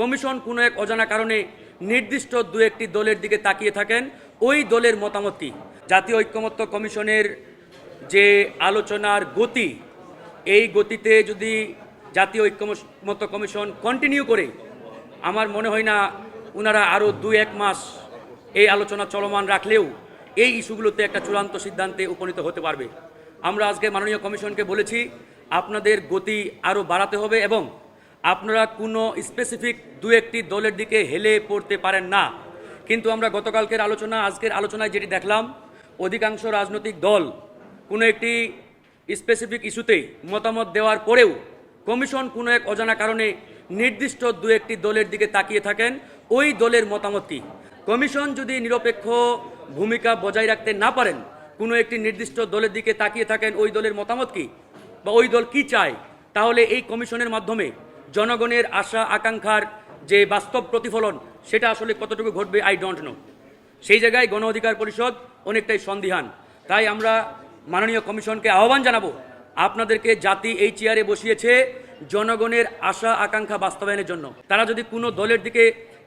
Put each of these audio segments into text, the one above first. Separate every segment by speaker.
Speaker 1: Commission কোনো এক অজানা কারণে নির্দিষ্ট দু একটি দলের দিকে তাকিয়ে থাকেন। ওই দলের মতামত জাতীয় ঐক্যমত্য কমিশনের যে আলোচনার গতি, এই গতিতে যদি জাতীয় ঐক্যমত্য কমিশন কন্টিনিউ করে, আমার মনে হয় না ওনারা আরও দু এক মাস এই আলোচনা চলমান রাখলেও এই ইস্যুগুলোতে একটা চূড়ান্ত সিদ্ধান্তে উপনীত হতে পারবে। আমরা আজকে মাননীয় কমিশনকে বলেছি, আপনাদের গতি আরও বাড়াতে হবে এবং আপনারা কোনো স্পেসিফিক দু একটি দলের দিকে হেলে পড়তে পারেন না। কিন্তু আমরা গতকালকের আলোচনা, আজকের আলোচনায় যেটি দেখলাম, অধিকাংশ রাজনৈতিক দল কোনো একটি স্পেসিফিক ইস্যুতে মতামত দেওয়ার পরেও কমিশন কোনো এক অজানা কারণে নির্দিষ্ট দু একটি দলের দিকে তাকিয়ে থাকেন। ওই দলের মতামত কি? কমিশন যদি নিরপেক্ষ ভূমিকা বজায় রাখতে না পারেন, কোনো একটি নির্দিষ্ট দলের দিকে তাকিয়ে থাকেন, ওই দলের মতামত কি? বা ওই দল কি চায়? তাহলে এই কমিশনের মাধ্যমে জনগণের আশা, আকাঙ্ক্ষার যে বাস্তব প্রতিফলন, সেটা আসলে কতটুকু ঘটবে আই ডোন্ট নো সেই জায়গায় গণ অধিকার পরিষদ অনেকটাই সন্দিহান। তাই আমরা মাননীয় কমিশনকে আহ্বান জানাব, আপনাদেরকে জাতি এই চেয়ারে বসিয়েছে জনগণের আশা, আকাঙ্ক্ষা বাস্তবায়নের জন্য। তারা যদি কোনো দলের দিকে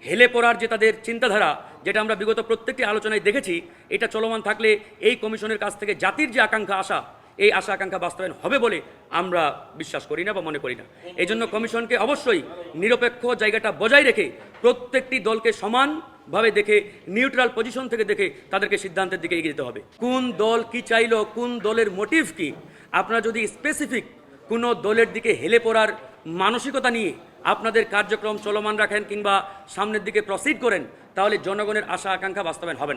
Speaker 1: হেলে পড়ার যে তাদের চিন্তাধারা, যেটা আমরা বিগত প্রত্যেকটি আলোচনায় দেখেছি, এটা চলমান থাকলে এই কমিশনের কাছ থেকে জাতির যে আকাঙ্ক্ষা, আশা এই আশা আকাঙ্ক্ষা বাস্তবায়ন হবে বলে আমরা বিশ্বাস করি না বা মনে করি না। এই জন্য কমিশনকে অবশ্যই নিরপেক্ষ জায়গাটা বজায় রেখে প্রত্যেকটি দলকে সমানভাবে দেখে, নিউট্রাল পজিশন থেকে দেখে তাদেরকে সিদ্ধান্তের দিকে এগিয়ে যেতে হবে। কোন দল কি চাইলো, কোন দলের মোটিভ কি, আপনারা যদি স্পেসিফিক কোনো দলের দিকে হেলে পড়ার মানসিকতা নিয়ে আপনাদের কার্যক্রম চলমান রাখেন কিংবা সামনের দিকে প্রসিড করেন, তাহলে জনগণের আশা আকাঙ্ক্ষা বাস্তবায়ন হবে না।